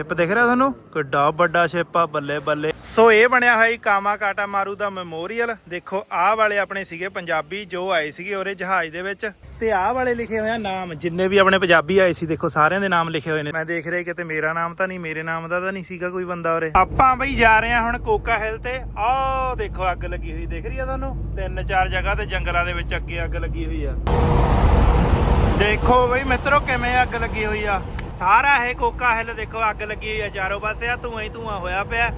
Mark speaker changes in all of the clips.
Speaker 1: Ship ਦਿਖ ਰਿਹਾ ਤੁਹਾਨੂੰ? ਕਿੱਡਾ ਵੱਡਾ ਸ਼ਿਪ ਆ, ਬੱਲੇ ਬੱਲੇ। ਸੋ ਇਹ ਬਣਿਆ ਹੋਇਆ ਜੀ ਕਾਮਾ ਕਾਟਾ ਮਾਰੂ ਦਾ ਮੈਮੋਰੀਅਲ। ਦੇਖੋ, ਆਹ ਵਾਲੇ ਆਪਣੇ ਸੀਗੇ ਪੰਜਾਬੀ, ਜੋ ਆਏ ਸੀਗੇ ਉਹਰੇ ਜਹਾਜ਼ ਦੇ ਵਿੱਚ। ਤੇ ਆਹ ਵਾਲੇ ਲਿਖੇ ਹੋਏ ਆ ਨਾਮ, ਜਿੰਨੇ ਵੀ ਆਪਣੇ ਪੰਜਾਬੀ ਆਏ ਸੀ, ਦੇਖੋ, ਸਾਰਿਆਂ ਦੇ ਨਾਮ ਲਿਖੇ ਹੋਏ ਨੇ। ਮੈਂ ਦੇਖ ਰਿਹਾ ਕਿਤੇ ਮੇਰਾ ਨਾਮ ਤਾਂ ਨਹੀਂ, ਮੇਰੇ ਨਾਮ ਦਾ ਤਾਂ ਨਹੀਂ ਸੀਗਾ ਕੋਈ ਬੰਦਾ ਉਰੇ। ਆਪਾਂ ਬਈ ਜਾ ਰਹੇ ਆ ਹੁਣ ਕੋਕਾ ਹਿਲ ਤੇ। ਆਹ ਦੇਖੋ, ਅੱਗ ਲੱਗੀ ਹੋਈ ਦਿਖ ਰਹੀ ਆ ਤੁਹਾਨੂੰ। ਤਿੰਨ ਚਾਰ ਜਗ੍ਹਾ ਤੇ ਜੰਗਲਾਂ ਦੇ ਵਿੱਚ ਅੱਗੇ ਅੱਗ ਲੱਗੀ ਹੋਈ ਆ। ਦੇਖੋ ਬਈ ਮਿੱਤਰੋ, ਕਿਵੇਂ ਅੱਗ ਲੱਗੀ ਹੋਈ ਆ। ਸਾਰਾ ਇਹ ਕੋਕਾ ਹਿੱਲ ਦੇਖੋ, ਅੱਗ ਲੱਗੀ ਹੋਈ ਆ ਚਾਰੋਂ ਪਾਸੇ ਆ ਧੂਆਂ ਹੀ ਧੂਆਂ ਹੋਇਆ ਪਿਆ।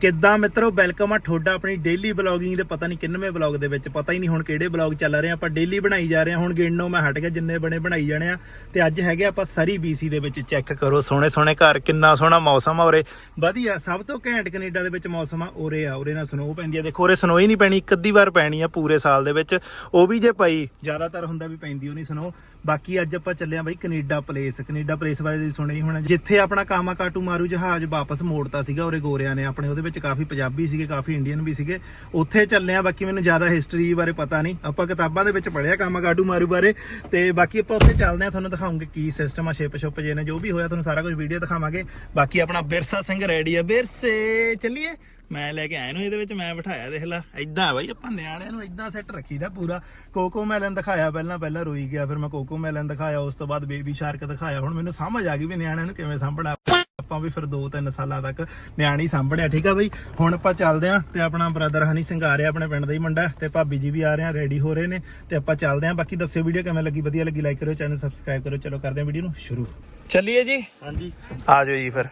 Speaker 1: ਕਿੱਦਾਂ ਮਿੱਤਰੋ ਵੈਲਕਮ ਆ ਤੁਹਾਡਾ ਆਪਣੀ ਡੇਲੀ ਬਲੌਗਿੰਗ ਦੇ ਪਤਾ ਨਹੀਂ ਕਿੰਨਵੇਂ ਬਲੌਗ ਦੇ ਵਿੱਚ, ਪਤਾ ਹੀ ਨਹੀਂ ਹੁਣ ਕਿਹੜੇ ਬਲੌਗ ਚੱਲ ਰਹੇ ਆ। ਆਪਾਂ ਡੇਲੀ ਬਣਾਈ ਜਾ ਰਹੇ ਆ। ਹੁਣ ਗਿਣਨੋਂ ਮੈਂ ਹਟ ਗਿਆ, ਜਿੰਨੇ ਬਣੇ ਬਣਾਈ ਜਾਣੇ ਆ। ਤੇ ਅੱਜ ਹੈਗੇ ਆਪਾਂ ਸਰੀ ਬੀਸੀ ਦੇ ਵਿੱਚ ਚੈੱਕ ਕਰੋ। ਸੋਹਣੇ ਸੋਹਣੇ ਘਰ, ਕਿੰਨਾ ਸੋਹਣਾ ਮੌਸਮ ਆ ਉਰੇ। ਵਧੀਆ, ਸਭ ਤੋਂ ਘੈਂਟ ਕੈਨੇਡਾ ਦੇ ਵਿੱਚ ਮੌਸਮ ਆ ਉਰੇ ਆ। ਉਰੇ ਨਾਲ ਸਨੋ ਪੈਂਦੀ ਆ। ਦੇਖੋ, ਉਰੇ ਸਨੋ ਹੀ ਨਹੀਂ ਪੈਣੀ, ਇੱਕ ਅੱਧੀ ਵਾਰ ਪੈਣੀ ਆ ਪੂਰੇ ਸਾਲ ਦੇ ਵਿੱਚ। ਉਹ ਵੀ ਜੇ ਪਈ, ਜ਼ਿਆਦਾਤਰ ਹੁੰਦਾ ਵੀ ਪੈਂਦੀ ਉਹ ਨਹੀਂ ਸਨੋ ਬਾਕੀ ਅੱਜ ਆਪਾਂ ਚੱਲੇ ਆ ਬਈ ਕੈਨੇਡਾ ਪਲੇਸ ਕੈਨੇਡਾ ਪਲੇਸ ਬਾਰੇ ਤੁਸੀਂ ਸੁਣਿਆ ਹੀ ਹੋਣਾ। ਜਿੱਥੇ ਆਪਣਾ ਕਾਮਾ ਮਾਰੂ ਜਹਾਜ਼ ਵਾਪਸ ਮੋੜਤਾ ਸੀਗਾ ਉਰੇ ਗੋਰਿਆਂ ਨੇ। ਆਪਣੇ ਉਹਦੇ ਵਿੱਚ ਕਾਫੀ ਪੰਜਾਬੀ ਸੀਗੇ, ਕਾਫੀ ਇੰਡੀਅਨ ਵੀ ਸੀਗੇ। ਉੱਥੇ ਚੱਲੇ ਆ ਬਾਕੀ ਮੈਨੂੰ ਜ਼ਿਆਦਾ ਹਿਸਟਰੀ ਬਾਰੇ ਪਤਾ ਨਹੀਂ। ਆਪਾਂ ਕਿਤਾਬਾਂ ਦੇ ਵਿੱਚ ਪੜ੍ਹਿਆ ਕਾਮਾ ਕਾਟੂ ਮਾਰੂ ਬਾਰੇ। ਤੇ ਬਾਕੀ ਆਪਾਂ ਉੱਥੇ ਚੱਲਦੇ ਆ ਤੁਹਾਨੂੰ ਦਿਖਾਉਂਗੇ ਕੀ ਸਿਸਟਮ ਆ ਸ਼ਿਪ ਸ਼ੁਪ ਜੇ ਨੇ, ਜੋ ਵੀ ਹੋਇਆ, ਤੁਹਾਨੂੰ ਸਾਰਾ ਕੁਝ ਵੀਡੀਓ ਦਿਖਾਵਾਂਗੇ। ਬਾਕੀ ਆਪਣਾ ਬਿਰਸਾ ਸਿੰਘ ਰੈਡੀ ਆ। ਬਿਰਸੇ, ਚੱਲੀਏ। ਮੈਂ ਲੈ ਕੇ ਆਇਆ ਨੂੰ ਇਹਦੇ ਵਿੱਚ ਮੈਂ ਬਿਠਾਇਆ ਦੇਖ ਲੈ ਇਦਾਂ ਬਾਈ ਆਪਾਂ ਨਿਆਣਿਆਂ ਨੂੰ ਇਦਾਂ ਸੈੱਟ ਰੱਖੀਦਾ ਪੂਰਾ। ਕੋਕੋ ਮੈਲਨ ਦਿਖਾਇਆ ਪਹਿਲਾਂ ਪਹਿਲਾਂ ਰੋਈ ਗਿਆ ਫਿਰ ਮੈਂ ਕੋਕੋ ਮੈਲਨ ਦਿਖਾਇਆ ਉਸ ਤੋਂ ਬਾਅਦ ਬੇਬੀ ਸ਼ਾਰਕ ਦਿਖਾਇਆ। ਹੁਣ ਮੈਨੂੰ ਸਮਝ ਆ ਗਈ ਵੀ ਨਿਆਣਿਆਂ ਨੂੰ ਕਿਵੇਂ ਸਾਂਭਣਾ। ਆਪਾਂ ਵੀ ਫਿਰ 2-3 ਸਾਲਾਂ ਤੱਕ ਨਿਆਣੀ ਸਾਂਭਣਿਆ ਠੀਕ ਆ ਬਈ? ਹੁਣ ਆਪਾਂ ਚੱਲਦੇ ਆਂ ਤੇ ਆਪਣਾ ਬ੍ਰਦਰ ਹਨੀ ਸਿੰਘ ਆ ਰਿਹਾ ਆਪਣੇ ਪਿੰਡ ਦਾ ਹੀ ਮੁੰਡਾ ਤੇ ਭਾਬੀ ਜੀ ਵੀ ਆ ਰਹੇ ਆ ਰੈਡੀ ਹੋ ਰਹੇ ਨੇ ਤੇ ਆਪਾਂ ਚੱਲਦੇ ਆਂ। ਬਾਕੀ ਦੱਸਿਓ ਵੀਡੀਓ ਕਿਵੇਂ ਲੱਗੀ? ਵਧੀਆ ਲੱਗੀ ਲਾਈਕ ਕਰਿਓ ਚੈਨਲ ਸਬਸਕ੍ਰਾਈਬ ਕਰਿਓ। ਚਲੋ ਕਰਦੇ ਆਂ ਵੀਡੀਓ ਨੂੰ ਸ਼ੁਰੂ। ਚੱਲੀਏ ਜੀ?
Speaker 2: ਹਾਂਜੀ।
Speaker 1: ਆ ਜਾਓ ਜੀ ਫਿਰ।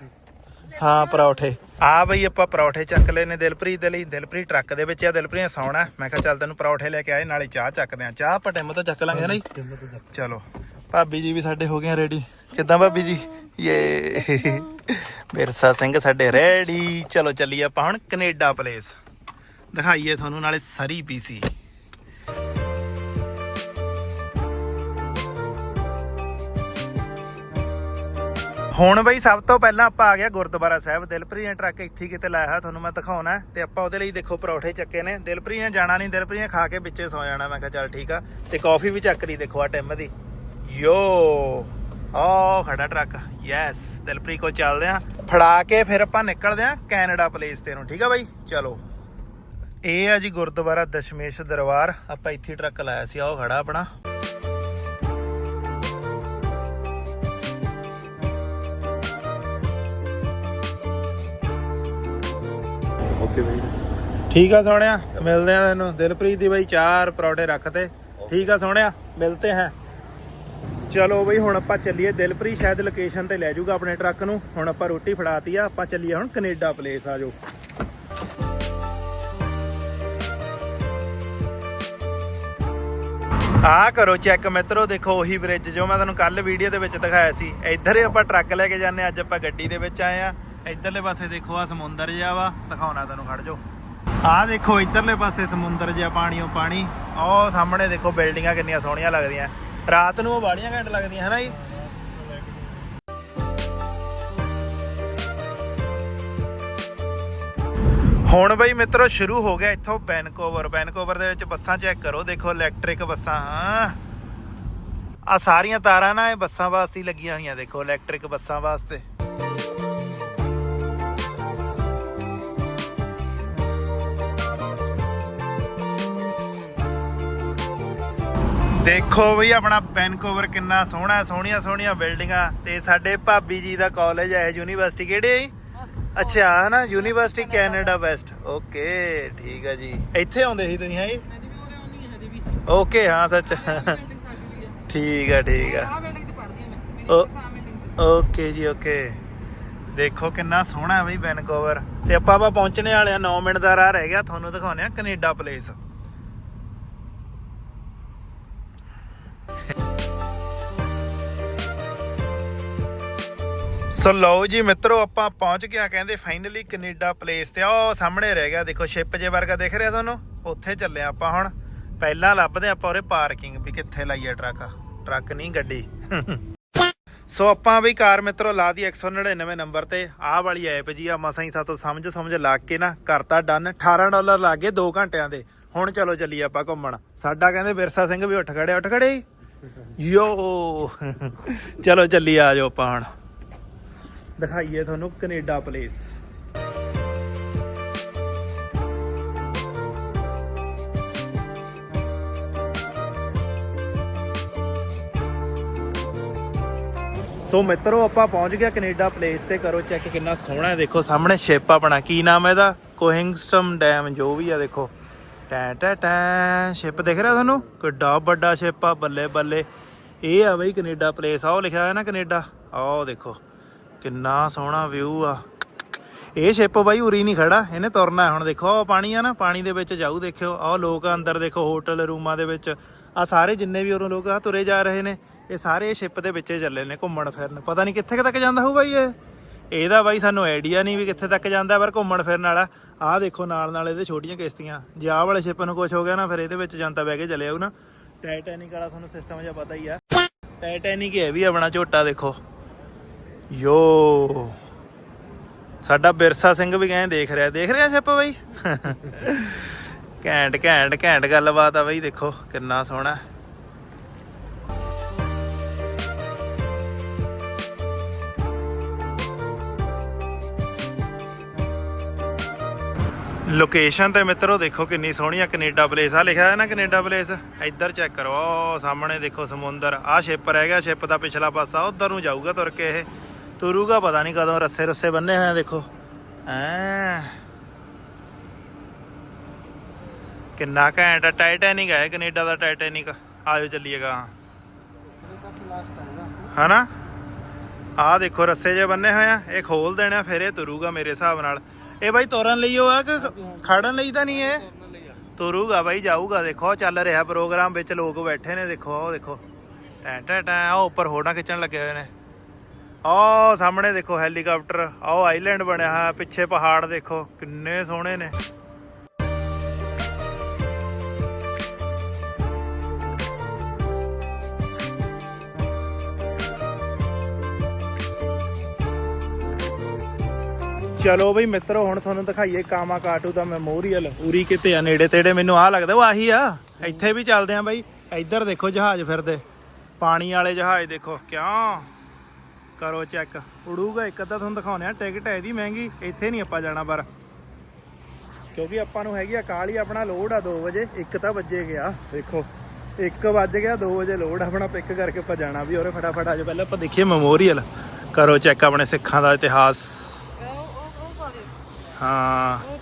Speaker 1: ਹਾਂ ਪਰੌਠੇ। ਆ ਬਈ ਆਪਾਂ ਪਰੌਠੇ ਚੱਕ ਲਏ ਨੇ ਦਿਲਪ੍ਰੀਤ ਦੇ ਲਈ। ਦਿਲਪ੍ਰੀਤ ਟਰੱਕ ਦੇ ਵਿੱਚ ਆ। ਦਿਲਪ੍ਰੀਤ ਨੇ ਸੌਣਾ। ਮੈਂ ਕਿਹਾ ਚੱਲ ਤੈਨੂੰ ਪਰੌਠੇ ਲੈ ਕੇ ਆਏ ਨਾਲੇ ਚਾਹ ਚੱਕਦੇ ਆ। ਚਾਹ ਆਪਾਂ ਟਿਮ ਤੋਂ ਚੱਕ ਲਾਂਗੇ ਨਾ ਜੀ? ਚਲੋ। ਭਾਬੀ ਜੀ ਵੀ ਸਾਡੇ ਹੋ ਗਏ ਆ ਰੈਡੀ। ਕਿੱਦਾਂ ਭਾਬੀ ਜੀ? ਯੇ। ਬਿਰਸਾ ਸਿੰਘ ਸਾਡੇ ਰੈਡੀ। ਚਲੋ ਚੱਲੀਏ ਆਪਾਂ ਹੁਣ ਕੈਨੇਡਾ ਪਲੇਸ। ਦਿਖਾਈਏ ਤੁਹਾਨੂੰ ਨਾਲੇ ਸਰੀ ਪੀਸੀ ਹੁਣ ਬਈ ਸਭ ਤੋਂ ਪਹਿਲਾਂ ਆਪਾਂ ਆ ਗਿਆ ਗੁਰਦੁਆਰਾ ਸਾਹਿਬ ਦਿਲਪ੍ਰੀਤ ਨੇ ਟਰੱਕ ਇੱਥੇ ਕਿਤੇ ਲਾਇਆ ਹੋਇਆ, ਤੁਹਾਨੂੰ ਮੈਂ ਦਿਖਾਉਣਾ ਤੇ ਆਪਾਂ ਉਹਦੇ ਲਈ ਦੇਖੋ ਪਰੌਠੇ ਚੱਕੇ ਨੇ। ਦਿਲਪ੍ਰੀਤ ਨੇ ਜਾਣਾ ਨਹੀਂ ਦਿਲਪ੍ਰੀਤ ਨੇ ਖਾ ਕੇ ਵਿੱਚੇ ਸੌ ਜਾਣਾ ਮੈਂ ਕਿਹਾ ਚੱਲ ਠੀਕ ਆ। ਤੇ ਕਾਫੀ ਵੀ ਚੱਕ ਲਈ ਦੇਖੋ ਆ ਟਿਮ ਦੀ। ਯੋ ਆ ਖੜਾ ਟਰੱਕ। ਯੈਸ ਦਿਲਪ੍ਰੀ ਕੋਲ ਚੱਲਦੇ ਆ ਫੜਾ ਕੇ ਫਿਰ ਆਪਾਂ ਨਿਕਲਦੇ ਆ ਕੈਨੇਡਾ ਪਲੇਸ ਤੇ ਨੂੰ ਠੀਕ ਆ ਬਾਈ? ਚਲੋ। ਇਹ ਆ ਜੀ ਗੁਰਦੁਆਰਾ ਦਸ਼ਮੇਸ਼ ਦਰਬਾਰ। ਆਪਾਂ ਇੱਥੇ ਟਰੱਕ ਲਾਇਆ ਸੀ ਆ ਖੜਾ ਆਪਣਾ।
Speaker 2: ਓਕੇ ਬਾਈ
Speaker 1: ਠੀਕ ਆ ਸੋਹਣਿਆ ਮਿਲਦੇ ਆ ਤੈਨੂੰ ਦਿਲਪ੍ਰੀਤ ਦੀ ਬਾਈ ਚਾਰ ਪਰੌਠੇ ਰੱਖਤੇ ਠੀਕ ਆ ਸੋਹਣਿਆ ਮਿਲਤੇ ਹੈ। ਚਲੋ ਬਈ ਹੁਣ ਆਪਾਂ ਚੱਲੀਏ। ਦਿਲਪ੍ਰੀਤ ਸ਼ਾਇਦ ਲੋਕੇਸ਼ਨ ਤੇ ਲੈ ਜਾਊਗਾ ਆਪਣੇ ਟਰੱਕ ਨੂੰ। ਹੁਣ ਆਪਾਂ ਰੋਟੀ ਫੜਾਤੀ ਆ ਆਪਾਂ ਚੱਲੀਏ ਹੁਣ ਕੈਨੇਡਾ ਪਲੇਸ ਆ ਜਾਓ। ਆ ਕਰੋ ਚੈੱਕ ਮਿੱਤਰੋ ਦੇਖੋ ਉਹੀ ਬ੍ਰਿਜ ਜੋ ਮੈਂ ਤੁਹਾਨੂੰ ਕੱਲ ਵੀਡੀਓ ਦੇ ਵਿੱਚ ਦਿਖਾਇਆ ਸੀ। ਇੱਧਰ ਹੀ ਆਪਾਂ ਟਰੱਕ ਲੈ ਕੇ ਜਾਂਦੇ ਹਾਂ, ਅੱਜ ਆਪਾਂ ਗੱਡੀ ਦੇ ਵਿੱਚ ਆਏ ਆ। ਇੱਧਰਲੇ ਪਾਸੇ ਦੇਖੋ ਆ ਸਮੁੰਦਰ ਜਿਹਾ ਵਾ, ਦਿਖਾਉਣਾ ਤੁਹਾਨੂੰ ਖੜ ਜਾਓ। ਆਹ ਦੇਖੋ ਇੱਧਰਲੇ ਪਾਸੇ ਸਮੁੰਦਰ ਜਿਹਾ, ਪਾਣੀਓ ਪਾਣੀ। ਉਹ ਸਾਹਮਣੇ ਦੇਖੋ ਬਿਲਡਿੰਗਾਂ ਕਿੰਨੀਆਂ ਸੋਹਣੀਆਂ ਲੱਗਦੀਆਂ। ਰਾਤ ਨੂੰ ਉਹ ਬਾੜੀਆਂ ਘੈਂਟ ਲੱਗਦੀਆਂ ਹੈ ਨਾ ਜੀ? ਹੁਣ ਬਈ ਮਿੱਤਰੋ ਸ਼ੁਰੂ ਹੋ ਗਿਆ ਇੱਥੋਂ ਵੈਨਕੂਵਰ। ਵੈਨਕੂਵਰ ਦੇ ਵਿੱਚ ਬੱਸਾਂ ਚੈੱਕ ਕਰੋ, ਦੇਖੋ ਇਲੈਕਟ੍ਰਿਕ ਬੱਸਾਂ, ਹਾਂ। ਆ ਸਾਰੀਆਂ ਤਾਰਾਂ ਨਾ ਇਹ ਬੱਸਾਂ ਵਾਸਤੇ ਲੱਗੀਆਂ ਹੋਈਆਂ, ਦੇਖੋ ਇਲੈਕਟ੍ਰਿਕ ਬੱਸਾਂ ਵਾਸਤੇ। ਦੇਖੋ ਬਈ ਆਪਣਾ ਵੈਨਕੂਵਰ ਕਿੰਨਾ ਸੋਹਣਾ ਸੋਹਣੀਆਂ ਸੋਹਣੀਆਂ ਬਿਲਡਿੰਗਾਂ ਤੇ ਸਾਡੇ ਭਾਬੀ ਜੀ ਦਾ ਕਾਲਜ ਹੈ ਯੂਨੀਵਰਸਿਟੀ ਕਿਹੜੀ ਹੈ? ਅੱਛਾ ਹਨਾ ਯੂਨੀਵਰਸਿਟੀ ਕੈਨੇਡਾ ਵੈਸਟ ਓਕੇ ਠੀਕ ਆ ਜੀ। ਇੱਥੇ ਆਉਂਦੇ ਸੀ ਤੁਸੀਂ ਹੈ ਜੀ?
Speaker 3: ਹੈ
Speaker 1: ਓਕੇ ਹਾਂ ਸੱਚ।
Speaker 3: ਵੀ ਹੈ।
Speaker 1: ਠੀਕ ਆ ਠੀਕ ਆ।
Speaker 3: ਆਹ ਬਿਲਡਿੰਗ 'ਚ ਪੜ੍ਹਦੀ ਹਾਂ ਮੈਂ ਮੇਰੀ
Speaker 1: ਉਹ-
Speaker 3: ਸਾਹ ਬਿਲਡਿੰਗ 'ਚ।
Speaker 1: ਓਕੇ ਜੀ ਓਕੇ ਦੇਖੋ ਕਿੰਨਾ ਸੋਹਣਾ ਹੈ ਬਈ ਵੈਨਕੂਵਰ ਤੇ ਆਪਾਂ ਆਪਾਂ ਪਹੁੰਚਣੇ ਵਾਲੇ ਆ 9 ਮਿੰਟ ਦਾ ਰਾਹ ਰਹਿ ਗਿਆ ਤੁਹਾਨੂੰ ਦਿਖਾਉਂਦੇ ਆ ਕੈਨੇਡਾ ਪਲੇਸ ਸੋ ਲਓ ਜੀ ਮਿੱਤਰੋ, ਆਪਾਂ ਪਹੁੰਚ ਗਿਆ ਕਹਿੰਦੇ ਫਾਈਨਲੀ ਕੈਨੇਡਾ ਪਲੇਸ ਤੇ। ਉਹ ਸਾਹਮਣੇ ਰਹਿ ਗਿਆ, ਦੇਖੋ ਸ਼ਿਪ ਜੇ ਵਰਗਾ ਦਿਖ ਰਿਹਾ ਤੁਹਾਨੂੰ। ਉੱਥੇ ਚੱਲੇ ਆਪਾਂ ਹੁਣ। ਪਹਿਲਾਂ ਲੱਭਦੇ ਆਪਾਂ ਉਰੇ ਪਾਰਕਿੰਗ ਵੀ ਕਿੱਥੇ ਲਾਈਏ ਟਰੱਕ ਟਰੱਕ ਨਹੀਂ, ਗੱਡੀ। ਸੋ ਆਪਾਂ ਵੀ ਕਾਰ ਮਿੱਤਰੋ ਲਾ ਦੀ 199 ਨੰਬਰ ਤੇ। ਆਹ ਵਾਲੀ ਐਪ ਜੀ ਆ, ਮਸਾਂ ਹੀ ਸਾਤੋਂ ਸਮਝ ਸਮਝ ਲਾ ਕੇ ਨਾ ਕਰਤਾ ਡਨ 18 ਡਾਲਰ ਲੱਗ ਗਏ 2 ਘੰਟਿਆਂ ਦੇ। ਹੁਣ ਚਲੋ ਚੱਲੀਏ ਆਪਾਂ ਘੁੰਮਣ। ਸਾਡਾ ਕਹਿੰਦੇ ਵਿਰਸਾ ਸਿੰਘ ਵੀ ਉੱਠ ਖੜਿਆ, ਉੱਠ ਖੜੇ। ਯੋ। ਚਲੋ ਚੱਲੀ ਆ ਜਾਓ ਆਪਾਂ ਹੁਣ। ਦਿਖਾਈਏ ਤੁਹਾਨੂੰ ਕੈਨੇਡਾ ਪਲੇਸ। ਸੋ ਮਿੱਤਰੋ, ਆਪਾਂ ਪਹੁੰਚ ਗਿਆ ਕੈਨੇਡਾ ਪਲੇਸ ਤੇ। ਕਰੋ ਚੈੱਕ ਕਿੰਨਾ ਸੋਹਣਾ ਹੈ। ਦੇਖੋ, ਸਾਹਮਣੇ ਸ਼ਿਪ ਆਪਣਾ ਕੀ ਨਾਮ ਹੈ ਇਹਦਾ? ਕੋਹਿੰਗਸਟਮ ਡੈਮ ਜੋ ਵੀ ਆ, ਦੇਖੋ। ਟੈ ਟੈ ਟੈ। ਸ਼ਿਪ ਦਿਖ ਰਿਹਾ ਤੁਹਾਨੂੰ? ਕਿੱਡਾ ਵੱਡਾ ਸ਼ਿਪ ਆ ਬੱਲੇ ਬੱਲੇ ਇਹ ਆ ਬਈ ਕੈਨੇਡਾ ਪਲੇਸ। ਆ ਉਹ ਲਿਖਿਆ ਹੋਇਆ ਨਾ ਕੈਨੇਡਾ? ਆਹ ਦੇਖੋ। ਕਿੰਨਾ ਸੋਹਣਾ ਵਿਊ ਆ। ਇਹ ਸ਼ਿਪ ਬਾਈ ਉਰੀ ਨਹੀਂ ਖੜਾ, ਇਹਨੇ ਤੁਰਨਾ ਹੁਣ ਦੇਖੋ, ਆਹ ਪਾਣੀ ਆ ਨਾ, ਪਾਣੀ ਦੇ ਵਿੱਚ ਜਾਊ, ਦੇਖਿਓ। ਆਹ ਲੋਕ ਅੰਦਰ, ਦੇਖੋ ਹੋਟਲ ਰੂਮਾਂ ਦੇ ਵਿੱਚ। ਆ ਸਾਰੇ ਜਿੰਨੇ ਵੀ ਉਰੋਂ ਲੋਕ ਆ ਤੁਰੇ ਜਾ ਰਹੇ ਨੇ। ਇਹ ਸਾਰੇ ਸ਼ਿਪ ਦੇ ਵਿੱਚ ਚੱਲੇ ਨੇ, ਘੁੰਮਣ ਫਿਰਨ। ਪਤਾ ਨਹੀਂ ਕਿੱਥੇ ਤੱਕ ਜਾਂਦਾ ਹੋਊ ਬਾਈ ਇਹ। ਇਹਦਾ ਬਾਈ ਸਾਨੂੰ ਆਈਡੀਆ ਨਹੀਂ ਵੀ ਕਿੱਥੇ ਤੱਕ ਜਾਂਦਾ, ਪਰ ਘੁੰਮਣ ਫਿਰਨ ਵਾਲਾ। ਆਹ ਦੇਖੋ, ਨਾਲ ਨਾਲ ਇਹਦੇ ਛੋਟੀਆਂ ਕਿਸ਼ਤੀਆਂ। ਜੇ ਆਹ ਵਾਲੇ ਸ਼ਿਪ ਨੂੰ ਕੁਝ ਹੋ ਗਿਆ ਨਾ, ਫਿਰ ਇਹਦੇ ਵਿੱਚ ਜਾਂਦਾ ਬਹਿ ਕੇ ਚੱਲੇ ਆਊ ਨਾ। ਟਾਈਟੈਨਿਕ ਵਾਲਾ ਤੁਹਾਨੂੰ ਸਿਸਟਮ ਜਿਹਾ ਪਤਾ ਹੀ ਆ। ਟਾਈਟੈਨਿਕ ਹੈ ਵੀ ਆਪਣਾ ਝੋਟਾ, ਦੇਖੋ। ਯੋ। ਸਾਡਾ ਬਿਰਸਾ ਸਿੰਘ ਵੀ ਕਹਿੰਦੇ ਦੇਖ ਰਿਹਾ ਦੇਖ ਰਿਹਾ ਸ਼ਿਪ ਬਾਈ? ਘੈਂਟ ਘੈਂਟ ਘੈਂਟ ਗੱਲਬਾਤ ਆ ਬਾਈ, ਦੇਖੋ ਕਿੰਨਾ ਸੋਹਣਾ। ਲੋਕੇਸ਼ਨ ਤੇ ਮਿੱਤਰੋ ਦੇਖੋ ਕਿੰਨੀ ਸੋਹਣੀ ਆ, ਕੈਨੇਡਾ ਪਲੇਸ ਆ, ਲਿਖਿਆ ਹੈ ਨਾ ਕੈਨੇਡਾ ਪਲੇਸ ਇੱਧਰ ਚੈੱਕ ਕਰੋ ਸਾਹਮਣੇ ਦੇਖੋ ਸਮੁੰਦਰ ਆ ਸ਼ਿਪ ਰਹਿ ਗਿਆ ਸ਼ਿਪ ਦਾ ਪਿਛਲਾ ਪਾਸਾ, ਉਧਰ ਨੂੰ ਜਾਊਗਾ ਤੁਰ ਕੇ ਇਹ। ਤੁਰੂਗਾ, ਪਤਾ ਨਹੀਂ ਕਦੋਂ ਰੱਸੇ ਰੱਸੇ ਬੰਨੇ ਹੋਏ ਆ, ਦੇਖੋ। ਐ। ਕਿੰਨਾ ਘੈਂਟ ਆ ਟਾਈਟੈਨਿਕ ਹੈ ਕੈਨੇਡਾ ਦਾ ਟਾਈਟੈਨਿਕ ਆਜੋ ਚੱਲੀਏਗਾ ਹਨਾ? ਆ ਦੇਖੋ, ਰੱਸੇ ਜੇ ਬੰਨੇ ਹੋਏ ਆ, ਇਹ ਖੋਲ ਦੇਣਾ ਫਿਰ ਇਹ ਤੁਰੂਗਾ ਮੇਰੇ ਹਿਸਾਬ ਨਾਲ। ਇਹ ਬਾਈ ਤੁਰਨ ਲਈ ਉਹ ਆ ਕਿ ਖੜਨ ਲਈ ਤਾਂ ਨਹੀਂ ਇਹ? ਤੁਰੂਗਾ ਬਾਈ, ਜਾਊਗਾ, ਦੇਖੋ ਚੱਲ ਰਿਹਾ ਪ੍ਰੋਗਰਾਮ ਵਿੱਚ, ਲੋਕ ਬੈਠੇ ਨੇ, ਦੇਖੋ ਉਹ ਦੇਖੋ। ਟੈਂ ਟੈਂ ਟੈਂ ਉਹ ਉੱਪਰ ਹੋਣਾ ਖਿੱਚਣ ਲੱਗੇ ਹੋਏ ਨੇ। ਆਹ ਸਾਹਮਣੇ ਦੇਖੋ ਹੈਲੀਕਾਪਟਰ ਆਹ ਆਈਲੈਂਡ ਬਣਿਆ ਹੋਇਆ, ਪਿੱਛੇ ਪਹਾੜ ਦੇਖੋ, ਕਿੰਨੇ ਸੋਹਣੇ ਨੇ। ਚਲੋ ਬਈ ਮਿੱਤਰੋ, ਹੁਣ ਤੁਹਾਨੂੰ ਦਿਖਾਈਏ ਕਾਮਾ ਕਾਟੂ ਦਾ ਮੈਮੋਰੀਅਲ ਉਰੀ ਕਿਤੇ ਆ, ਨੇੜੇ ਤੇੜੇ ਮੈਨੂੰ ਆ ਲੱਗਦਾ, ਉਹ ਆਹੀ ਆ। ਇੱਥੇ ਵੀ ਚੱਲਦੇ ਆ ਬਾਈ। ਇੱਧਰ ਦੇਖੋ ਜਹਾਜ਼ ਫਿਰਦੇ। ਪਾਣੀ ਵਾਲੇ ਜਹਾਜ਼ ਦੇਖੋ ਕਿਉਂ ਕਰੋ ਚੈੱਕ। ਉੜੂਗਾ ਇੱਕ ਅੱਧਾ ਤੁਹਾਨੂੰ ਦਿਖਾਉਣੇ ਆ ਟਿਕਟ ਹੈ ਇਹਦੀ ਮਹਿੰਗੀ ਇੱਥੇ ਨਹੀਂ ਆਪਾਂ ਜਾਣਾ ਪਰ। ਕਿਉਂਕਿ ਆਪਾਂ ਨੂੰ ਹੈਗੀ ਆ ਕਾਲੀ ਆਪਣਾ ਲੋਡ ਆ 2 ਵਜੇ। ਇੱਕ ਤਾਂ ਵੱਜੇ ਗਿਆ ਦੇਖੋ। 1 ਵੱਜ ਗਿਆ 2 ਵਜੇ ਲੋਡ ਆਪਣਾ ਪਿਕ ਕਰਕੇ ਆਪਾਂ ਜਾਣਾ ਵੀ ਔਰੇ ਫਟਾਫਟ ਆਜੋ ਪਹਿਲਾਂ ਆਪਾਂ ਦੇਖੀਏ ਮੈਮੋਰੀਅਲ ਕਰੋ ਚੈੱਕ ਆਪਣੇ ਸਿੱਖਾਂ ਦਾ ਇਤਿਹਾਸ। ਹਾਂ।
Speaker 3: ਉਹ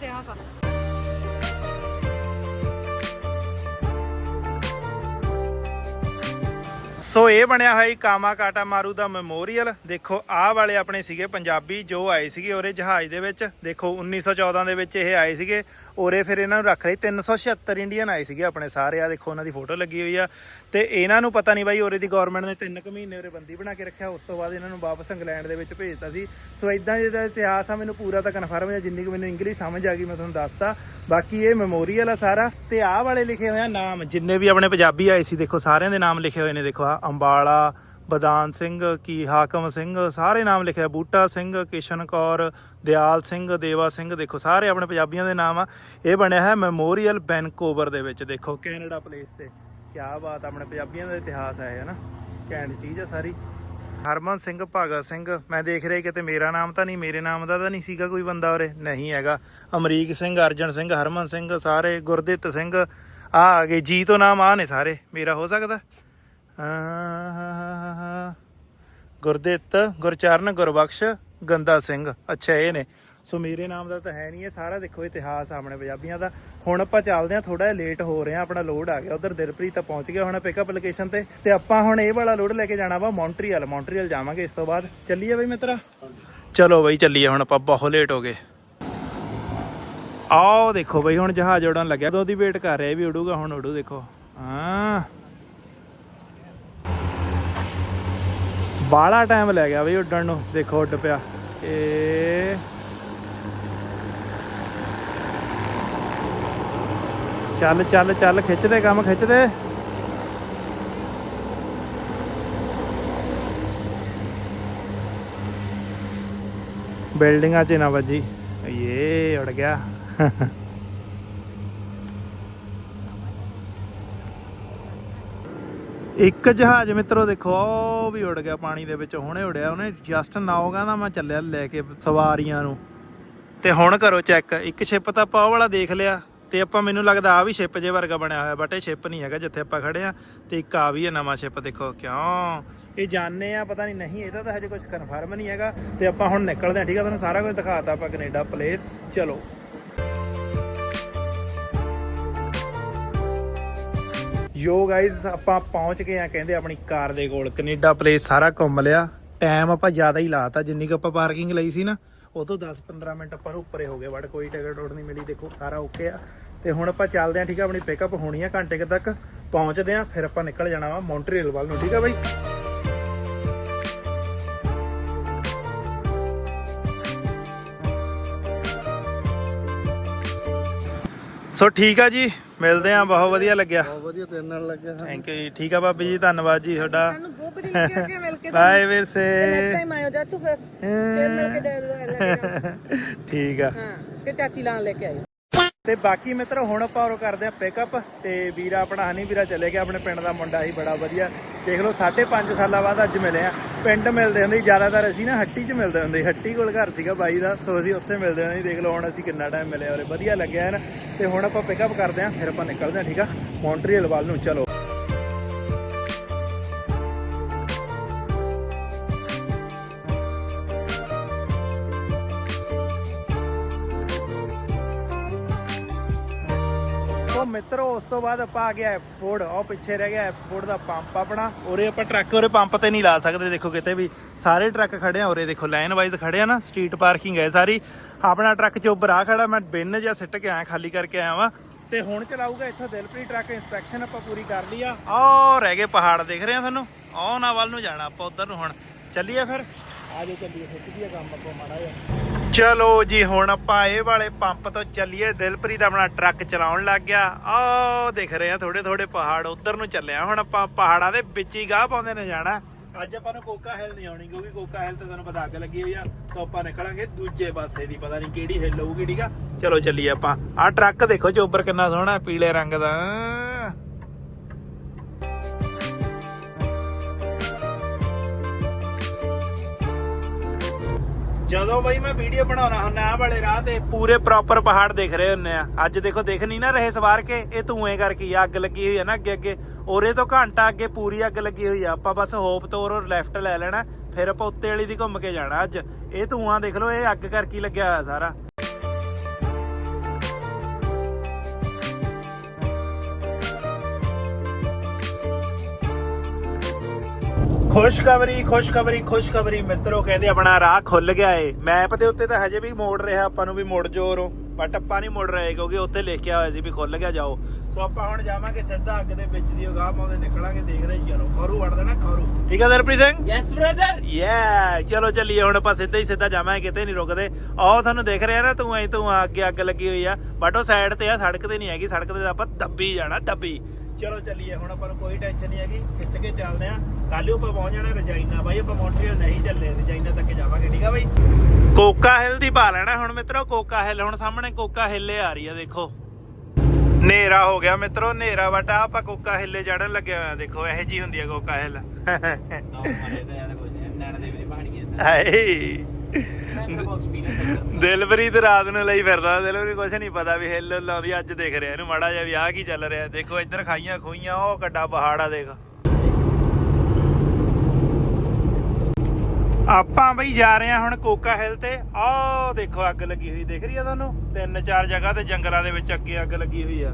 Speaker 1: ਸੋ ਇਹ ਬਣਿਆ ਹੋਇਆ ਜੀ ਕਾਮਾ ਕਾਟਾ ਮਾਰੂ ਦਾ ਮੈਮੋਰੀਅਲ। ਦੇਖੋ, ਆਹ ਵਾਲੇ ਆਪਣੇ ਸੀਗੇ ਪੰਜਾਬੀ ਜੋ ਆਏ ਸੀਗੇ ਉਹਰੇ ਜਹਾਜ਼ ਦੇ ਵਿੱਚ। ਦੇਖੋ 1914 ਦੇ ਵਿੱਚ ਇਹ ਆਏ ਸੀਗੇ। ਉਰੇ ਫਿਰ ਇਹਨਾਂ ਨੂੰ ਰੱਖ ਲਈ। 376 ਇੰਡੀਅਨ ਆਏ ਸੀਗੇ ਆਪਣੇ ਸਾਰੇ। ਆ ਦੇਖੋ, ਉਹਨਾਂ ਦੀ ਫੋਟੋ ਲੱਗੀ ਹੋਈ ਆ। ਤੇ ਇਹਨਾਂ ਨੂੰ ਪਤਾ ਨਹੀਂ ਬਾਈ, ਉਰੇ ਦੀ ਗਵਰਨਮੈਂਟ ਨੇ 3 ਕੁ ਮਹੀਨੇ ਉਰੇ ਬੰਦੀ ਬਣਾ ਕੇ ਰੱਖਿਆ, ਉਸ ਤੋਂ ਬਾਅਦ ਇਹਨਾਂ ਨੂੰ ਵਾਪਸ ਇੰਗਲੈਂਡ ਦੇ ਵਿੱਚ ਭੇਜਤਾ ਸੀ। ਸੋ ਇਦਾਂ ਜਿਹਦਾ ਇਤਿਹਾਸ ਆ, ਮੈਨੂੰ ਪੂਰਾ ਤਾਂ ਕਨਫਰਮ ਹੈ ਜਿੰਨੀ ਕੁ ਮੈਨੂੰ ਇੰਗਲਿਸ਼ ਸਮਝ ਆ ਗਈ, ਮੈਂ ਤੁਹਾਨੂੰ ਦੱਸਤਾ। ਬਾਕੀ ਇਹ ਮੈਮੋਰੀਅਲ ਆ ਸਾਰਾ, ਤੇ ਆਹ ਵਾਲੇ ਲਿਖੇ ਹੋਏ ਆ ਨਾਮ, ਜਿੰਨੇ ਵੀ ਆਪਣੇ ਪੰਜਾਬੀ ਆਏ ਸੀ, ਦੇਖੋ ਸਾਰਿਆਂ ਦੇ ਨਾਮ ਲਿਖੇ ਹੋਏ ਨੇ, ਦੇਖੋ ਆ, ਅੰਬਾਲਾ, ਬਦਾਨ ਸਿੰਘ, ਕੀ ਹਾਕਮ ਸਿੰਘ, ਸਾਰੇ ਨਾਮ ਲਿਖਿਆ ਬੂਟਾ ਸਿੰਘ, ਕਿਸ਼ਨ ਕੌਰ, ਦਿਆਲ ਸਿੰਘ, ਦੇਵਾ ਸਿੰਘ, ਦੇਖੋ ਸਾਰੇ ਆਪਣੇ ਪੰਜਾਬੀਆਂ ਦੇ ਨਾਮ ਆ। ਇਹ ਬਣਿਆ ਹੈ ਮੈਮੋਰੀਅਲ ਵੈਨਕੂਵਰ ਦੇ ਵਿੱਚ, ਦੇਖੋ ਕੈਨੇਡਾ ਪਲੇਸ ਤੇ। ਕਿਆ ਬਾਤ ਆਪਣੇ ਪੰਜਾਬੀਆਂ ਦਾ ਇਤਿਹਾਸ ਹੈ, ਹਨਾ? ਘੈਂਟ ਚੀਜ਼ ਹੈ ਸਾਰੀ। ਹਰਮਨ ਸਿੰਘ ਭਗਤ ਸਿੰਘ, ਮੈਂ ਦੇਖ ਰਿਹਾ ਕਿਤੇ ਮੇਰਾ ਨਾਮ ਤਾਂ ਨਹੀਂ, ਮੇਰੇ ਨਾਮ ਦਾ ਤਾਂ ਨਹੀਂ ਸੀਗਾ ਕੋਈ ਬੰਦਾ ਉਰੇ? ਨਹੀਂ ਹੈਗਾ। ਅਮਰੀਕ ਸਿੰਘ, ਅਰਜਨ ਸਿੰਘ, ਹਰਮਨ ਸਿੰਘ, ਸਾਰੇ ਗੁਰਦਿੱਤ ਸਿੰਘ, ਆ ਆ ਗਏ। ਜੀ ਤੋਂ ਨਾਮ ਆ ਨੇ ਸਾਰੇ। ਮੇਰਾ ਹੋ ਸਕਦਾ? ਗੁਰਦਿੱਤ, ਗੁਰਚਰਨ, ਗੁਰਬਖਸ਼, ਗੰਦਾ ਸਿੰਘ। ਅੱਛਾ, ਇਹ ਨੇ। ਸੋ ਮੇਰੇ ਨਾਮ ਦਾ ਤਾਂ ਹੈ ਨਹੀਂ, ਇਹ ਸਾਰਾ ਦੇਖੋ ਇਤਿਹਾਸ ਆ ਆਪਣੇ ਪੰਜਾਬੀਆਂ ਦਾ। ਹੁਣ ਆਪਾਂ ਚੱਲਦੇ ਹਾਂ ਥੋੜਾ ਜਿਹਾ ਲੇਟ ਹੋ ਰਹੇ ਹਾਂ, ਆਪਣਾ ਲੋਡ ਆ ਗਿਆ। ਉਧਰ ਦਿਲਪ੍ਰੀਤ ਤਾਂ ਪਹੁੰਚ ਗਿਆ ਹੁਣ ਪਿਕਅਪ ਲੋਕੇਸ਼ਨ ਤੇ। ਤੇ ਆਪਾਂ ਹੁਣ ਇਹ ਵਾਲਾ ਲੋਡ ਲੈ ਕੇ ਜਾਣਾ ਵਾ ਮੌਂਟਰੀਅਲ। ਮੌਂਟਰੀਅਲ ਜਾਵਾਂਗੇ ਇਸ ਤੋਂ ਬਾਅਦ। ਚੱਲੀਏ ਬਈ ਮਿੱਤਰਾ? ਚਲੋ ਬਈ ਚੱਲੀਏ, ਹੁਣ ਆਪਾਂ ਬਹੁਤ ਲੇਟ ਹੋ ਗਏ। ਆਓ ਦੇਖੋ ਬਈ, ਹੁਣ ਜਹਾਜ਼ ਉਡਣ ਲੱਗਿਆ। ਦੋ ਦੀ ਵੇਟ ਕਰ ਰਿਹਾ ਵੀ ਉਡੂਗਾ, ਹੁਣ ਉਡੂ ਦੇਖੋ। ਹਾਂ। ਬਾਲਾ ਟਾਈਮ ਲੈ ਗਿਆ ਬਈ ਉੱਡਣ ਨੂੰ। ਦੇਖੋ ਉੱਡ ਪਿਆ। ਏ ਚੱਲ ਚੱਲ ਚੱਲ ਖਿੱਚਦੇ ਕੰਮ ਖਿੱਚਦੇ ਬਿਲਡਿੰਗਾਂ 'ਚ ਨਾ ਵੱਜੀ। ਇਹ ਉੜ ਗਿਆ। ਇੱਕ ਜਹਾਜ਼ ਮਿੱਤਰੋ, ਦੇਖੋ, ਉਹ ਵੀ ਉੜ ਗਿਆ ਪਾਣੀ ਦੇ ਵਿੱਚ, ਹੁਣੇ ਉੜਿਆ। ਉਹਨੇ ਜਸਟ ਨਾਓ ਕਹਿੰਦਾ, ਮੈਂ ਚੱਲਿਆ ਲੈ ਕੇ ਸਵਾਰੀਆਂ ਨੂੰ। ਤੇ ਹੁਣ ਕਰੋ ਚੈੱਕ। ਇੱਕ ਸ਼ਿਪ ਤਾਂ ਆਪਾਂ ਉਹ ਵਾਲਾ ਦੇਖ ਲਿਆ। ਤੇ ਆਪਾਂ ਮੈਨੂੰ ਲੱਗਦਾ ਆ ਵੀ ਸ਼ਿਪ ਜੇ ਵਰਗਾ ਬਣਿਆ ਹੋਇਆ ਬਟ ਇਹ ਸ਼ਿਪ ਨਹੀਂ ਹੈਗਾ ਜਿੱਥੇ ਆਪਾਂ ਖੜੇ ਆ ਤੇ ਇੱਕ ਆ ਵੀ ਹੈ ਨਵਾਂ ਸ਼ਿਪ ਦੇਖੋ ਕਿਉਂ? ਇਹ ਜਾਣਨੇ ਆ, ਪਤਾ ਨਹੀਂ ਨਹੀਂ, ਇਹਦਾ ਤਾਂ ਹਜੇ ਕੁਝ ਕਨਫਰਮ ਨਹੀਂ ਹੈਗਾ ਤੇ ਆਪਾਂ ਹੁਣ ਨਿਕਲਦੇ ਆ, ਠੀਕ ਆ? ਤੁਹਾਨੂੰ ਸਾਰਾ ਕੁਝ ਦਿਖਾਤਾ ਆਪਾਂ ਕੈਨੇਡਾ ਪਲੇਸ ਚਲੋ। ਯੋ ਗਾਇਜ਼ ਆਪਾਂ ਪਹੁੰਚ ਗਏ ਆ ਕਹਿੰਦੇ ਆਪਣੀ ਕਾਰ ਦੇ ਕੋਲ। ਕੈਨੇਡਾ ਪਲੇਸ ਸਾਰਾ ਘੁੰਮ ਲਿਆ। ਟਾਈਮ ਆਪਾਂ ਜ਼ਿਆਦਾ ਹੀ ਲਾਤਾ, ਜਿੰਨੀ ਕੁ ਆਪਾਂ ਪਾਰਕਿੰਗ ਲਈ ਸੀ ਨਾ। ਉਹ ਤੋਂ 10-15 ਮਿੰਟ ਆਪਾਂ ਨੂੰ ਉੱਪਰੇ ਹੋ ਗਏ। ਬਟ ਕੋਈ ਟਿਕਟ ਟੋੜ ਨਹੀਂ ਮਿਲੀ, ਦੇਖੋ, ਸਾਰਾ ਓਕੇ ਆ। ਤੇ ਹੁਣ ਆਪਾਂ ਚੱਲਦੇ ਆ ਠੀਕ ਆ, ਆਪਣੀ ਪਿਕਅਪ ਹੋਣੀ ਆ, ਘੰਟੇ ਤੱਕ ਪਹੁੰਚਦੇ ਆ ਫਿਰ ਆਪਾਂ ਨਿਕਲ ਜਾਣਾ ਵਾ ਮੌਂਟਰੀਅਲ ਵੱਲ ਨੂੰ, ਠੀਕ ਆ ਬਾਈ? ਸੋ ਠੀਕ ਆ ਜੀ ਮਿਲਦੇ ਆ ਬਹੁਤ ਵਧੀਆ ਲੱਗਿਆ।
Speaker 2: ਬਹੁਤ ਵਧੀਆ ਤੇਰੇ ਨਾਲ ਲੱਗਿਆ
Speaker 1: ਥੈਂਕ ਯੂ ਜੀ। ਠੀਕ ਆ ਬਾਬੀ ਜੀ ਧੰਨਵਾਦ ਜੀ ਤੁਹਾਡਾ।
Speaker 3: ਸਾਨੂੰ ਬਹੁਤ ਵਧੀਆ ਲੱਗਿਆ ਕਿ ਮਿਲ ਕੇ
Speaker 1: ਬਾਏ ਵਿਰਸੇ
Speaker 3: ਨੈਕਸਟ ਟਾਈਮ ਆਇਓ ਚਾਚੂ ਫਿਰ। ਫਿਰ ਮਿਲ ਕੇ ਜਾ ਲੈ ਕੇ ਜਾਓ।
Speaker 1: ਠੀਕ ਆ।
Speaker 3: ਹਾਂ ਤੇ ਚਾਚੀ ਲਾਂ ਲੈ ਕੇ ਆਇਓ।
Speaker 1: ਤੇ ਬਾਕੀ ਮਿੱਤਰ, ਹੁਣ ਆਪਾਂ ਉਹ ਕਰਦੇ ਆ ਪਿਕਅਪ ਤੇ ਵੀਰਾ ਆਪਣਾ ਹਨੀ ਵੀਰਾ ਚਲੇ ਗਿਆ, ਆਪਣੇ ਪਿੰਡ ਦਾ ਮੁੰਡਾ ਸੀ ਬੜਾ ਵਧੀਆ। ਦੇਖ ਲਓ 5.5 ਸਾਲਾਂ ਬਾਅਦ ਅੱਜ ਮਿਲੇ ਆ ਪਿੰਡ ਮਿਲਦੇ ਹੁੰਦੇ ਜ਼ਿਆਦਾਤਰ ਅਸੀਂ ਨਾ ਹੱਟੀ 'ਚ ਮਿਲਦੇ ਹੁੰਦੇ ਸੀ। ਹੱਟੀ ਕੋਲ ਘਰ ਸੀਗਾ ਬਾਈ ਦਾ, ਸੋ ਅਸੀਂ ਉੱਥੇ ਮਿਲਦੇ ਹੁੰਦੇ ਸੀ। ਦੇਖ ਲਓ, ਹੁਣ ਅਸੀਂ ਕਿੰਨਾ ਟਾਈਮ ਮਿਲੇ ਔਰੇ ਵਧੀਆ ਲੱਗਿਆ ਹੈ ਨਾ। ਤੇ ਹੁਣ ਆਪਾਂ ਪਿਕਅਪ ਕਰਦੇ ਆ ਫਿਰ ਆਪਾਂ ਨਿਕਲਦੇ ਆ ਠੀਕ ਆ? ਮੌਂਟਰੀਅਲ ਵੱਲ ਨੂੰ, ਚਲੋ। ਤੋਂ ਬਾਅਦ ਆਪਾਂ ਆ ਗਿਆ ਐਪਸਪੋਰਟ ਉਹ ਪਿੱਛੇ ਰਹਿ ਗਿਆ ਐਪਸਪੋਰਟ ਦਾ ਪੰਪ ਆਪਣਾ। ਉਰੇ ਆਪਾਂ ਟਰੱਕ ਉਰੇ ਪੰਪ ਤੇ ਨਹੀਂ ਲਾ ਸਕਦੇ ਦੇਖੋ ਕਿਤੇ ਵੀ। ਸਾਰੇ ਟਰੱਕ ਖੜੇ ਆ ਉਰੇ ਦੇਖੋ ਲਾਈਨ ਵਾਈਜ਼ ਖੜੇ ਆ ਨਾ ਸਟਰੀਟ ਪਾਰਕਿੰਗ ਹੈ ਸਾਰੀ। ਆਪਣਾ ਟਰੱਕ ਚੋਬਰ ਆ ਖੜਾ ਮੈਂ ਬਿੰਨ ਜਿਹਾ ਸਿੱਟ ਕੇ ਆਇਆ ਖਾਲੀ ਕਰਕੇ ਆਇਆ ਵਾਂ। ਤੇ ਹੁਣ ਚਲਾਊਗਾ ਇੱਥੋਂ ਦਿਲਪ੍ਰੀਤ ਟਰੱਕ ਇੰਸਪੈਕਸ਼ਨ ਆਪਾਂ ਪੂਰੀ ਕਰ ਲਈ ਆ। ਆਹ ਰਹਿ ਗਏ ਪਹਾੜ ਦਿਖ ਰਹੇ ਆ ਤੁਹਾਨੂੰ? ਆਹ ਨਾ ਵੱਲ ਨੂੰ ਜਾਣਾ ਆਪਾਂ ਉਧਰ ਨੂੰ ਹੁਣ। ਚੱਲੀਏ ਫਿਰ। ਆ ਜਾਓ ਚੱਲੀਏ ਖਿੱਚਦੀ ਆ ਕੰਮ ਆਪਾਂ ਮਾੜਾ ਜਿਹਾ। ਚਲੋ ਜੀ, ਹੁਣ ਆਪਾਂ ਇਹ ਵਾਲੇ ਪੰਪ ਤੋਂ ਚੱਲੀਏ। ਦਿਲਪ੍ਰੀਤ ਆਪਣਾ ਟਰੱਕ ਚਲਾਉਣ ਲੱਗ ਗਿਆ। ਆਹ, ਦਿਖ ਰਹੇ ਆ ਥੋੜੇ ਥੋੜੇ ਪਹਾੜ। ਉਧਰ ਨੂੰ ਚੱਲਿਆ। ਹੁਣ ਆਪਾਂ ਪਹਾੜਾਂ ਦੇ ਵਿੱਚ ਹੀ ਗਾਹ ਪਾਉਂਦੇ ਨੇ ਜਾਣਾ। ਅੱਜ ਆਪਾਂ ਨੂੰ ਕੋਕਾ ਹਿੱਲ ਨਹੀਂ ਆਉਣੀ, ਕਿਉਂਕਿ ਕੋਕਾ ਹਿੱਲ ਤੇ ਤੁਹਾਨੂੰ ਪਤਾ ਅੱਗ ਲੱਗੀ ਹੋਈ ਆ। ਸੋ ਆਪਾਂ ਨਿਕਲਾਂਗੇ ਦੂਜੇ ਪਾਸੇ ਦੀ। ਪਤਾ ਨਹੀਂ ਕਿਹੜੀ ਹਿੱਲ ਹੋਊਗੀ, ਠੀਕ ਆ? ਚਲੋ ਚੱਲੀਏ ਆਪਾਂ। ਆਹ ਟਰੱਕ ਦੇਖੋ ਚੋਬਰ ਕਿੰਨਾ ਸੋਹਣਾ ਪੀਲੇ ਰੰਗ ਦਾ। ਜਦੋਂ ਬਈ ਮੈਂ ਵੀਡੀਓ ਬਣਾਉਣਾ ਹੁੰਦਾ ਆ ਵਾਲੇ ਰਾਹ ਤੇ ਪੂਰੇ ਪ੍ਰੋਪਰ ਪਹਾੜ ਦੇਖ ਰਹੇ ਹੁੰਨੇ ਆ। ਅੱਜ ਦੇਖੋ ਦੇਖ ਨਹੀਂ ਨਾ ਰਹੇ ਸਵਾਰ ਕੇ? ਇਹ ਧੂਏ ਕਰਕੇ ਆ, ਅੱਗ ਲੱਗੀ ਹੋਈ ਆ ਨਾ ਅੱਗੇ ਅੱਗੇ। ਉਰੇ ਤੋਂ ਘੰਟਾ ਅੱਗੇ ਪੂਰੀ ਅੱਗ ਲੱਗੀ ਹੋਈ ਆ। ਆਪਾਂ ਬਸ ਹੋਪ ਤੋਂ ਔਰ ਲੈਫਟ ਲੈ ਲੈਣਾ ਫਿਰ ਆਪਾਂ ਉੱਤੇ ਵਾਲੀ ਦੀ ਘੁੰਮ ਕੇ ਜਾਣਾ ਅੱਜ। ਇਹ ਧੂਆਂ ਦੇਖ ਲਓ ਇਹ ਅੱਗ ਕਰਕੇ ਹੀ ਲੱਗਿਆ ਹੋਇਆ ਸਾਰਾ। ਖੁਸ਼ਖਬਰੀ ਖੁਸ਼ਖਬਰੀ ਖੁਸ਼ਖਬਰੀ। ਮਿੱਤਰੋ ਕਹਿੰਦੇ ਆਪਣਾ ਰਾਹ ਖੁੱਲ ਗਿਆ ਏ। ਮੈਪ ਦੇ ਉੱਤੇ ਤਾਂ ਹਜੇ ਵੀ ਮੋੜ ਰਿਹਾ ਆਪਾਂ ਨੂੰ ਵੀ ਮੁੜ ਜੋਰੋ ਬਟ ਆਪਾਂ ਨਹੀਂ ਮੁੜ ਰਹੇ ਕਿਉਂਕਿ ਉੱਥੇ ਲਿਖਿਆ ਹੋਇਆ ਸੀ ਵੀ ਖੁੱਲ ਗਿਆ ਜਾਓ। ਸੋ ਆਪਾਂ ਹੁਣ ਜਾਵਾਂਗੇ ਸਿੱਧਾ ਅੱਗ ਦੇ ਵਿੱਚ ਦੀ ਉਗਾਹ ਪਾਉਂਦੇ ਨਿਕਲਾਂਗੇ ਦੇਖਦੇ ਚਲੋ। ਖਰੂ ਵੜ ਦੇਣਾ ਖਰੂ। ਠੀਕ ਹੈ ਦਰਪ੍ਰੀਤ ਸਿੰਘ? ਯੈਸ ਬ੍ਰਦਰ ਯਾ ਚਲੋ ਚੱਲੀਏ ਹੁਣ ਆਪਾਂ ਸਿੱਧਾ ਹੀ ਸਿੱਧਾ ਜਾਵਾਂਗੇ ਕਿਤੇ ਨਹੀਂ ਰੁਕਦੇ। ਆਹ ਤੁਹਾਨੂੰ ਦਿਖ ਰਿਹਾ ਨਾ ਤੂੰ ਐ ਤੂੰ ਅੱਗੇ ਅੱਗ ਲੱਗੀ ਹੋਈ ਆ। ਬਟ ਉਹ ਸਾਈਡ ਤੇ ਆ ਸੜਕ ਤੇ ਨਹੀਂ ਹੈਗੀ। ਸੜਕ ਤੇ ਆਪਾਂ ਦੱਬੀ ਜਾਣਾ ਦੱਬੀ। ਚਲੋ ਚੱਲੀਏ ਹੁਣ ਆਪਾਂ ਨੂੰ ਕੋਈ ਟੈਨਸ਼ਨ ਨਹੀਂ ਹੈਗੀ। ਖਿੱਚ ਕੇ ਚੱਲਦੇ ਆ ਕੱਲ ਆਪਾਂ ਪਹੁੰਚ ਜਾਣਾ ਰਜਾਈਨਾ ਬਾਈ ਆਪਾਂ ਮੌਂਟਰੀਅਲ ਨਹੀਂ ਚੱਲੇ ਰਜਾਈਨਾ ਤੱਕ ਜਾਵਾਂਗੇ ਠੀਕ ਆ ਬਾਈ? ਕੋਕਾ ਹਿੱਲ ਦੀ ਭਾ ਲੈਣਾ ਹੁਣ ਮਿੱਤਰੋ ਕੋਕਾ ਹਿੱਲ ਹੁਣ ਸਾਹਮਣੇ ਕੋਕਾ ਹਿੱਲੇ ਆ ਰਹੀ ਆ ਦੇਖੋ। ਨੇਰਾ ਹੋ ਗਿਆ ਮਿੱਤਰੋ ਨੇਰਾ ਵਟਾ ਆਪਾਂ ਕੋਕਾ ਹਿੱਲੇ ਚੜਨ ਲੱਗੇ ਹੋਏ ਆ ਦੇਖੋ ਇਹੋ ਜੀ ਹੁੰਦੀ ਆ ਕੋਕਾ ਹਿੱਲ। ਹਾਏ। ਦਿਲਬਰੀਤ ਰਾਤ ਨੂੰ ਲਈ ਫਿਰਦਾ ਦਿਲਬਰੀ ਕੁਛ ਨਹੀਂ ਪਤਾ ਵੀ ਹਿੱਲ ਲਾਉਂਦੀ ਅੱਜ ਦੇਖ ਰਿਹਾ ਇਹਨੂੰ ਮਾੜਾ ਜਿਹਾ ਵੀ ਆਹ ਕੀ ਚੱਲ ਰਿਹਾ ਦੇਖੋ ਇੱਧਰ ਖਾਈਆਂ ਖੋਈਆਂ ਉਹ ਕੱਡਾ ਪਹਾੜ ਆ ਦੇਖ। ਆਪਾਂ ਬਈ ਜਾ ਰਹੇ ਹਾਂ ਹੁਣ ਕੋਕਾ ਹਿੱਲ ਤੇ। ਆਹ ਦੇਖੋ ਅੱਗ ਲੱਗੀ ਹੋਈ, ਦਿਖ ਰਹੀ ਆ ਤੁਹਾਨੂੰ? ਤਿੰਨ ਚਾਰ ਜਗ੍ਹਾ ਤੇ ਜੰਗਲਾਂ ਦੇ ਵਿੱਚ ਅੱਗੇ ਅੱਗ ਲੱਗੀ ਹੋਈ ਆ।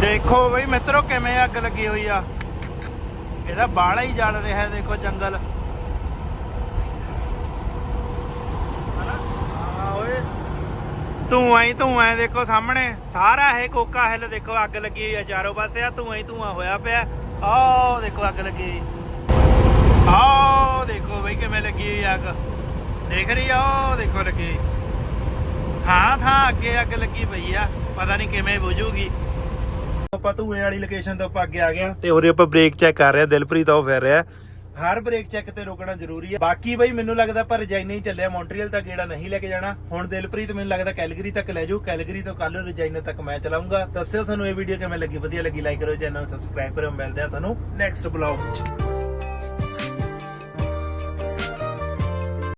Speaker 1: ਦੇਖੋ ਬਈ ਮਿੱਤਰੋ ਕਿਵੇਂ ਅੱਗ ਲੱਗੀ ਹੋਈ ਆ। ਇਹਦਾ ਬਾੜਾ ਹੀ ਜਲ ਰਿਹਾ ਦੇਖੋ ਜੰਗਲ। ਹਾਂ ਧੂਆਂ ਹੀ ਧੂਆਂ ਦੇਖੋ ਸਾਹਮਣੇ। ਸਾਰਾ ਇਹ ਕੋਕਾ ਹਿੱਲ ਦੇਖੋ ਅੱਗ ਲੱਗੀ ਹੋਈ ਆ, ਚਾਰੋਂ ਪਾਸੇ ਆ ਧੂਆਂ ਹੀ ਧੂਆਂ ਹੋਇਆ ਪਿਆ। ਆਹ ਦੇਖੋ ਅੱਗ ਲੱਗੀ ਹੋਈ। ਆਹ ਦੇਖੋ ਬਈ ਕਿਵੇਂ ਲੱਗੀ ਹੋਈ ਅੱਗ। ਦੇਖ ਰਹੀ ਆ ਉਹ ਦੇਖੋ ਲੱਗੀ। ਥਾਂ ਥਾਂ ਅੱਗੇ ਅੱਗ ਲੱਗੀ ਪਈ ਆ ਪਤਾ ਨਹੀਂ ਕਿਵੇਂ ਬੁਝੂਗੀ। ਆਪਾਂ ਧੂਏ ਵਾਲੀ ਲੋਕੇਸ਼ਨ ਤੋਂ ਆਪਾਂ ਅੱਗੇ ਆ ਗਿਆ ਤੇ ਉਰੇ ਆਪਾਂ ਬ੍ਰੇਕ ਚੈੱਕ ਕਰ ਰਹੇ ਆ ਦਿਲਪ੍ਰੀਤ ਉਹ ਫਿਰ ਰਿਹਾ। ਹਰ ਬ੍ਰੇਕ ਚੈੱਕ ਤੇ ਰੋਕਣਾ ਜ਼ਰੂਰੀ ਹੈ ਬਾਕੀ ਬਈ ਮੈਨੂੰ ਲੱਗਦਾ ਪਰ ਰਜਾਈਨਾ ਹੀ ਚੱਲਿਆ ਮੌਂਟਰੀਅਲ ਤੱਕ ਗੇੜਾ ਨਹੀਂ ਲੈ ਕੇ ਜਾਣਾ। ਹੁਣ ਦਿਲਪ੍ਰੀਤ ਮੈਨੂੰ ਲੱਗਦਾ ਕੈਲਗਰੀ ਤੱਕ ਲੈ ਜਾਊ। ਕੈਲਗਰੀ ਤੋਂ ਕੱਲ ਰਜਾਈਨਾ ਤੱਕ ਮੈਂ ਚਲਾਉਂਗਾ ਦੱਸਿਓ ਤੁਹਾਨੂੰ ਇਹ ਵੀਡੀਓ ਕਿਵੇਂ ਲੱਗੀ? ਵਧੀਆ ਲੱਗੀ ਲਾਈਕ ਕਰੋ ਚੈਨਲ ਨੂੰ ਸਬਸਕ੍ਰਾਈਬ ਕਰੋ। ਮਿਲਦੇ ਆ ਤੁਹਾਨੂੰ ਨੈਕਸਟ ਬਲੌਗ 'ਚ